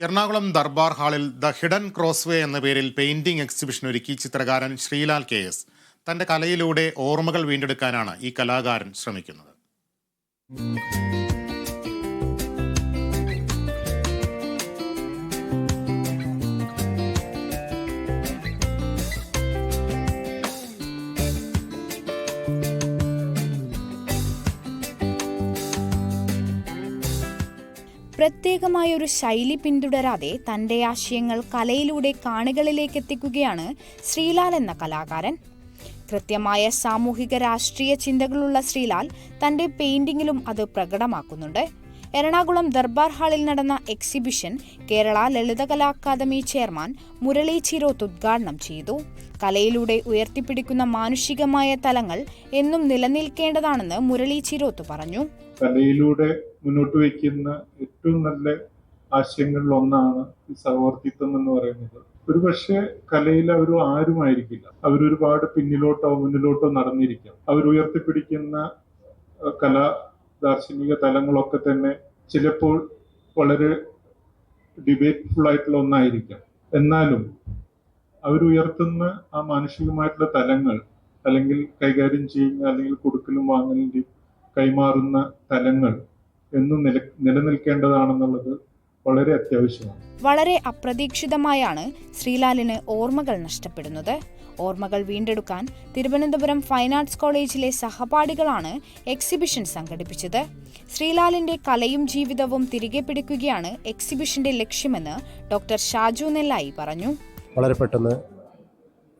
എറണാകുളം ദർബാർ ഹാളിൽ the hidden crossway എന്ന പേരിൽ പെയിന്റിംഗ് എക്സിബിഷൻ ഒരുക്കി ചിത്രകാരൻ ശ്രീലാൽ കെ എസ്. തന്റെ കലയിലൂടെ ഓർമ്മകൾ വീണ്ടെടുക്കാനാണ് ഈ കലാകാരൻ ശ്രമിക്കുന്നത്. പ്രത്യേകമായൊരു ശൈലി പിന്തുടരാതെ തന്റെ ആശയങ്ങൾ കലയിലൂടെ കാണികളിലേക്ക് എത്തിക്കുകയാണ് ശ്രീലാൽ എന്ന കലാകാരൻ. കൃത്യമായ സാമൂഹിക രാഷ്ട്രീയ ചിന്തകളുള്ള ശ്രീലാൽ തന്റെ പെയിന്റിങ്ങിലും അത് പ്രകടമാക്കുന്നുണ്ട്. എറണാകുളം ദർബാർ ഹാളിൽ നടന്ന exhibition Kerala Lalithakala academy chairman Murali Chiroth ഉദ്ഘാടനം ചെയ്തു. കലയിലൂടെ ഉയർത്തിപ്പിടിക്കുന്ന മാനുഷികമായ തലങ്ങൾ എന്നും നിലനിൽക്കേണ്ടതാണെന്ന് മുരളി ചിരോത്ത് പറഞ്ഞു. കലയിലൂടെ മുന്നോട്ട് വയ്ക്കുന്ന ഏറ്റവും നല്ല ആശയങ്ങളിൽ ഒന്നാണ് ഈ സഹവർത്തിത്വം എന്ന് പറയുന്നത്. ഒരുപക്ഷെ കലയിൽ അവർ ആരുമായിരിക്കില്ല അവരൊരുപാട് പിന്നിലോട്ടോ മുന്നിലോട്ടോ നടന്നിരിക്കാം. അഹ് കലാ ദാർശനിക തലങ്ങളൊക്കെ തന്നെ ചിലപ്പോൾ വളരെ ഡിബേറ്റ്ഫുൾ ആയിട്ടുള്ള ഒന്നായിരിക്കാം. എന്നാലും അവരുയർത്തുന്ന ആ മാനുഷികമായിട്ടുള്ള തലങ്ങൾ അല്ലെങ്കിൽ കൈകാര്യം ചെയ്യുന്ന അല്ലെങ്കിൽ കൊടുക്കലും വാങ്ങലിന്റെയും കൈമാറുന്ന തലങ്ങൾ എന്നും നില നിലനിൽക്കേണ്ടതാണെന്നുള്ളത് വളരെ അത്യാവശ്യമാണ്. വളരെ അപ്രതീക്ഷിതമായാണ് ശ്രീലാലിന് ഓർമ്മകൾ നഷ്ടപ്പെടുന്നത്. ഓർമ്മകൾ വീണ്ടെടുക്കാൻ തിരുവനന്തപുരം ഫൈൻ ആർട്സ് കോളേജിലെ സഹപാഠികളാണ് എക്സിബിഷൻ സംഘടിപ്പിച്ചത്. ശ്രീലാലിന്റെ കലയും ജീവിതവും തിരികെ പിടിക്കുകയാണ് എക്സിബിഷന്റെ ലക്ഷ്യമെന്ന് ഡോക്ടർ ഷാജു നെല്ലായി പറഞ്ഞു. വളരെ പെട്ടെന്ന്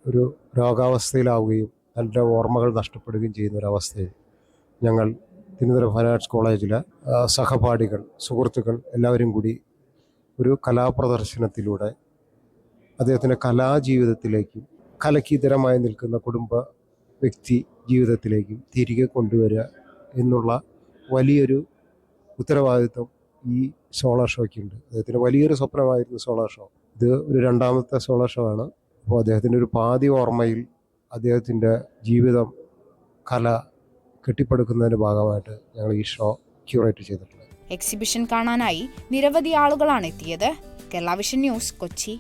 ഒരു രോഗാവസ്ഥയിലാവുകയും തന്റെ ഓർമ്മകൾ നഷ്ടപ്പെടുകയും ചെയ്യുന്ന ഒരവസ്ഥയിൽ ഞങ്ങൾ തിരുവനന്തപുരം ഫൈൻ ആർട്സ് കോളേജിലെ സഹപാഠികൾ സുഹൃത്തുക്കൾ എല്ലാവരും കൂടി ഒരു കലാപ്രദർശനത്തിലൂടെ അദ്ദേഹത്തിന്റെ കലാജീവിതത്തിലേക്കും കലക്കിതരമായി നിൽക്കുന്ന കുടുംബ വ്യക്തി ജീവിതത്തിലേക്കും തിരികെ കൊണ്ടുവരിക എന്നുള്ള വലിയൊരു ഉത്തരവാദിത്വം ഈ സോളാർ ഷോയ്ക്കുണ്ട്. അദ്ദേഹത്തിന് വലിയൊരു സ്വപ്നമായിരുന്നു സോളാർ ഷോ. ഇത് ഒരു രണ്ടാമത്തെ സോളാർ ഷോ ആണ്. അപ്പോൾ അദ്ദേഹത്തിന്റെ ഒരു പാതി ഓർമ്മയിൽ അദ്ദേഹത്തിന്റെ ജീവിതം കല കെട്ടിപ്പടുക്കുന്നതിന്റെ ഭാഗമായിട്ട് ഞങ്ങൾ ഈ ഷോ ക്യൂറേറ്റ് ചെയ്തിട്ടുണ്ട്. എക്സിബിഷൻ കാണാനായി നിരവധി ആളുകളാണ് എത്തിയത്. Kerala vision news Kochi.